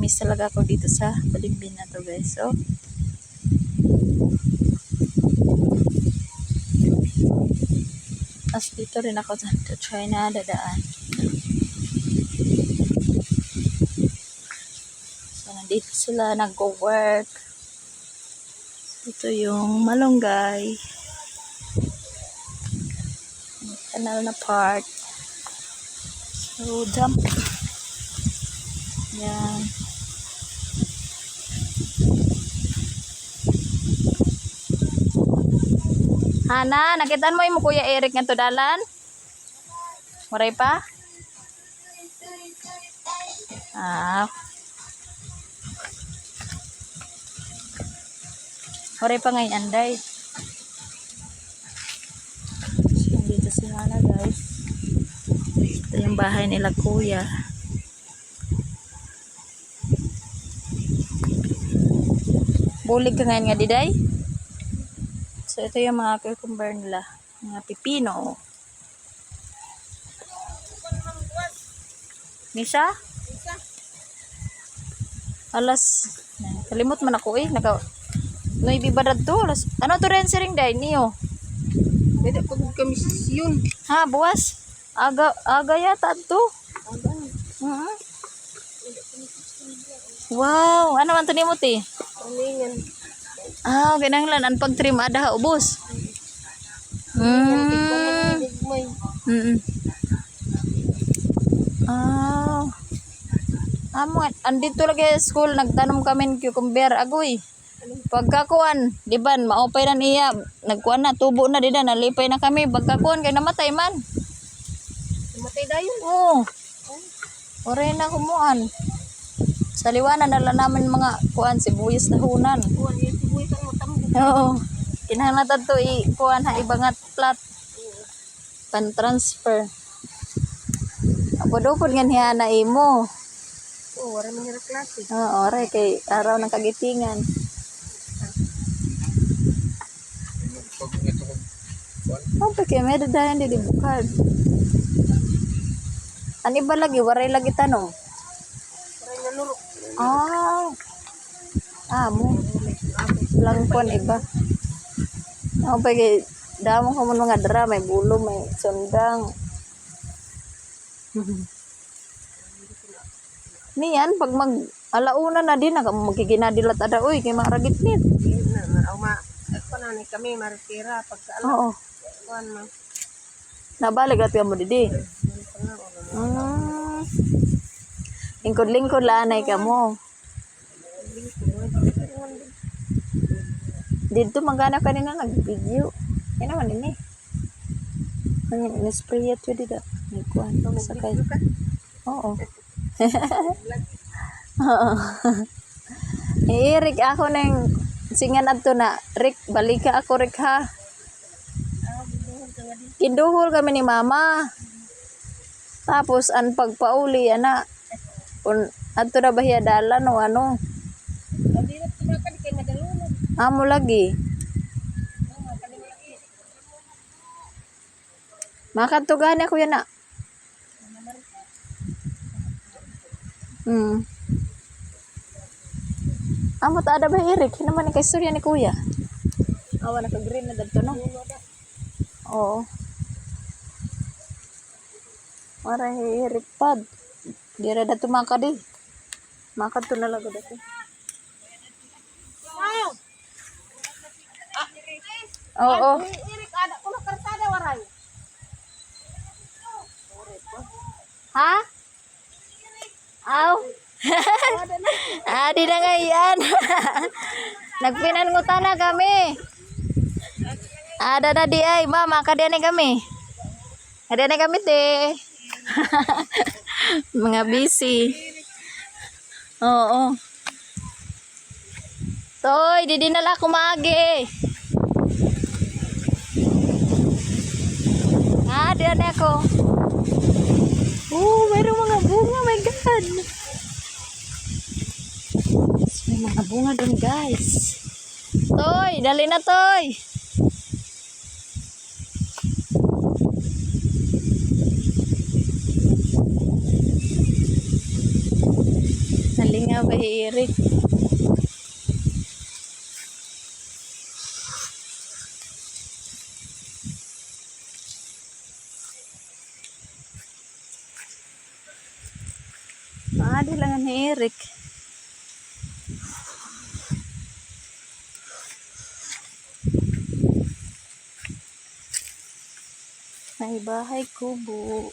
na-miss talaga ako dito sa Balimbin na to guys. So, Tapos dito rin ako sa China dadaan. So, nandito sila nag-work. Ito yung malunggay. Kanal na part. So, jump. Yan. Hana, nakitaan mo yung Kuya Eric nga to dalan? Maray pa? Ah. Maray pa ngayon, Anday. So, dito si Hana, guys. Ito yung bahay nila, Kuya. Bulig ka ngayon nga, Diday? So, ito yung mga cucumber nila. Mga pipino. Misa? Alas. Kalimot man ako eh. Naka, no ibibadad to. Alas. Ano to rin siring day niyo? Pwede pag kami yun. Ha, buwas. Aga, aga yata to. Mhm. Wow, ano man to ni mo ti? Ah, gananglan ang pag-trim ada ubos. Mm. Mm. Ah. Amo, andito lagi sa school nagtanom kami ng cucumber agoy. Pagkakuan, di ba, maupay na niya, nagkuan na, tubo na dida, nalipay na kami, pagkakuan, kay namatay man. matay dayon. Oo. Oray na kumuan. Sa liwanan, nala namin mga kuan, sibuyas na hunan. Matam. Oo. Kinahanglan to i kuan ha ibangat plat. Pan transfer. Apod-upod nga niya na imo. Oo, wala man nila klase. Oo, oray kay araw ng kagitingan. Oh, pake may dadayan di bukad. Ani ba lagi waray lagi tanong? Wala na luro. Ah. Ah, mo. Langkon iba. Ako pa kay damo ko man mga dra may bulo may sundang. Niyan pag mag alauna na din naka magiginadilat ada oy kay mga ragitnit. Yun na, na, ma, ako na ni kami, maritira, pagka alam, Oo. kuhan ma. Nabalik at mo didi. Hindi pa nga, wala na. Mm. Lingkod-lingkod lanay ka mo. Dito magana kanina nag-video. Yan naman ini. Ano in-spray at yun dito. May kuhan. Sakay. Oo. Oo. Eh, Rick, ako nang singan ato na. Rick, balik ka ako, Rick, ha? Kinduhol kami ni mama. Tapos, ang pagpauli, ana. Un, ato na bahiya dalan o ano. Amo lagi. Makatugan ako yan na. Hmm. Amo ta ada ba Eric? Hinaman ni kay istorya ni kuya. Awa na green na dadto no. Oo. Mara Eric pad. Dira da tumaka di. Makat to na lago dati. Oo. Irik, ada ko na kartada, waray. Ha? Aw. ah, di na nga yan. Nagpinangutan na kami. Ada na di ay, mama, kada na kami. Kada na kami, te. Mga busy. Oo. Toy, di dinala ako maagi. Ah, di na ako. Oh, mayroong mga bunga. My God. May mga bunga dun, guys. Toy, dali na, Toy. Paminaw kay Eric. Maadi lang ni Eric. May bahay kubo.